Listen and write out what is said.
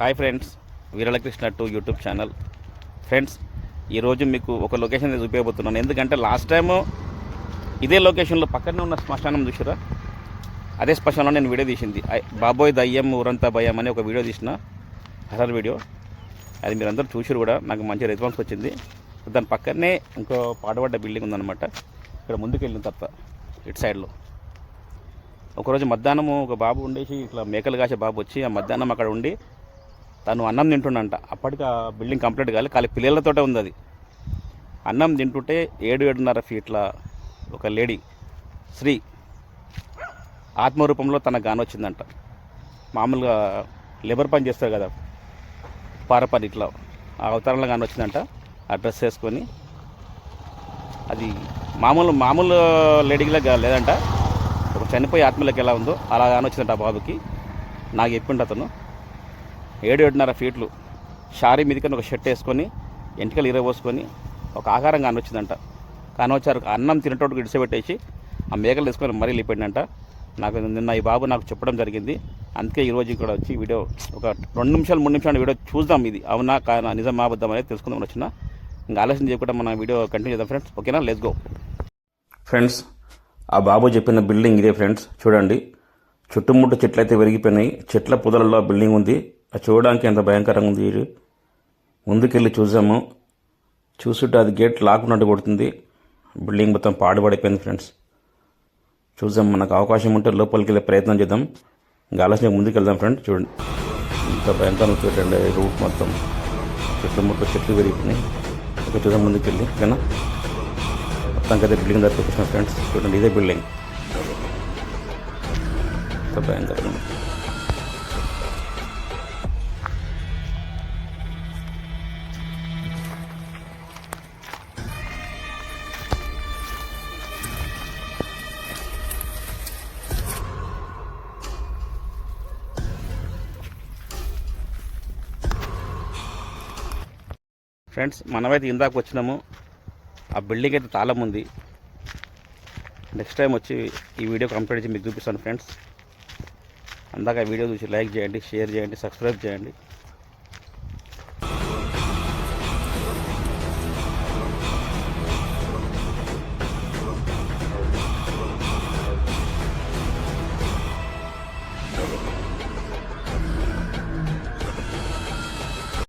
Hi friends Veeralakrishna to YouTube channel. Friends ఈరోజు మీకు ఒక లొకేషన్ చూపించబోతున్నాను ఎందుకంటే లాస్ట్ టైము ఇదే లొకేషన్లో పక్కనే ఉన్న శ్మశానం చూసారా అదే శ్మశానంలో నేను వీడియో తీసింది. బాబోయ్ దయ్యం ఊరంతా భయం అని ఒక వీడియో తీసిన హర్రర్ వీడియో. అది మీరందరూ చూసారు కూడా నాకు మంచి రెస్పాన్స్ వచ్చింది. దాని పక్కనే ఇంకో పాడబడ్డ బిల్డింగ్ ఉందన్నమాట. ఇక్కడ ముందుకు వెళ్ళిన తర్వాత ఇటు సైడ్లో ఒకరోజు మధ్యాహ్నము ఒక బాబు ఉండేసి ఇట్లా మేకలు కాసే బాబు వచ్చి ఆ మధ్యాహ్నం అక్కడ ఉండి తను అన్నం తింటుండంట. అప్పటికి ఆ బిల్డింగ్ కంప్లీట్ కాలే కాలి పిల్లలతోటే ఉంది అది. అన్నం తింటుంటే ఏడు ఏడున్నర ఫీట్ల ఒక లేడీ స్త్రీ ఆత్మరూపంలో తన గానొచ్చిందంట మామూలుగా లేబర్ పని చేస్తారు కదా పార పని ఇట్లా ఆ అవతారంలో గాని వచ్చిందంట ఆ డ్రెస్ వేసుకొని. అది మామూలు మామూలు లేడీలా లేదంట. ఒక చనిపోయే ఆత్మలకు ఎలా ఉందో అలా వచ్చిందంట ఆ బాబుకి. నాకు చెప్పిండు అతను. ఏడు ఏడున్నర ఫీట్లు. షారీ మీదకి ఒక షర్ట్ వేసుకొని ఎంటికలు ఇరవోసుకొని ఒక ఆహారం కానొచ్చిందంట. కానొచ్చారు అన్నం తినేటోటికి ఇడిచిపెట్టేసి ఆ మేకలు తీసుకొని మరీ వెళ్ళిపోయిందంట నాకు నిన్న ఈ బాబు నాకు చెప్పడం జరిగింది. అందుకే ఈరోజు ఇక్కడ వచ్చి వీడియో ఒక రెండు నిమిషాలు మూడు నిమిషాలు వీడియో చూద్దాం ఇది. అవునా కానా నిజమా అబద్ధం అనేది తెలుసుకుందాం వచ్చిన. ఇంకా ఆలోచన చేయకుండా మన వీడియో కంటిన్యూ చేద్దాం ఫ్రెండ్స్. ఓకేనా? లెట్స్ గో ఫ్రెండ్స్ ఆ బాబు చెప్పిన బిల్డింగ్ ఇదే ఫ్రెండ్స్. చూడండి చుట్టుముట్టు చెట్లు అయితే విరిగిపోయినాయి. చెట్ల పొదలలో బిల్డింగ్ ఉంది. అది చూడడానికి ఎంత భయంకరంగా ఉంది ముందుకెళ్ళి చూసాము. చూసుంటే అది గేట్ లాక్ కొడుతుంది. బిల్డింగ్ మొత్తం పాడుపడిపోయింది ఫ్రెండ్స్. చూద్దాం మనకు అవకాశం ఉంటే లోపలికి వెళ్ళే ప్రయత్నం చేద్దాం. ఇంకా ఆలోచన ముందుకు వెళ్దాం ఫ్రెండ్స్ చూడండి. ఇంత భయంకరంగా చూడండి రూట్ మొత్తం. చెట్లు చుట్టుముట్టు చెట్లు పెరిగిపోయినాయి. ఒక చూద్దాం ముందుకు వెళ్ళి ఓకేనా? మొత్తం కదా బిల్డింగ్ దగ్గర ఫ్రెండ్స్. చూడండి ఇదే బిల్డింగ్. ఇంత భయంకరంగా ఫ్రెండ్స్ మనమైతే ఇందాక వచ్చినాము. ఆ బిల్డింగ్ అయితే తాళం ఉంది. నెక్స్ట్ టైం వచ్చి ఈ వీడియో కంప్లీట్ చేసి మీకు చూపిస్తాను ఫ్రెండ్స్. అందాక వీడియో చూసి లైక్ చేయండి షేర్ చేయండి సబ్స్క్రైబ్ చేయండి.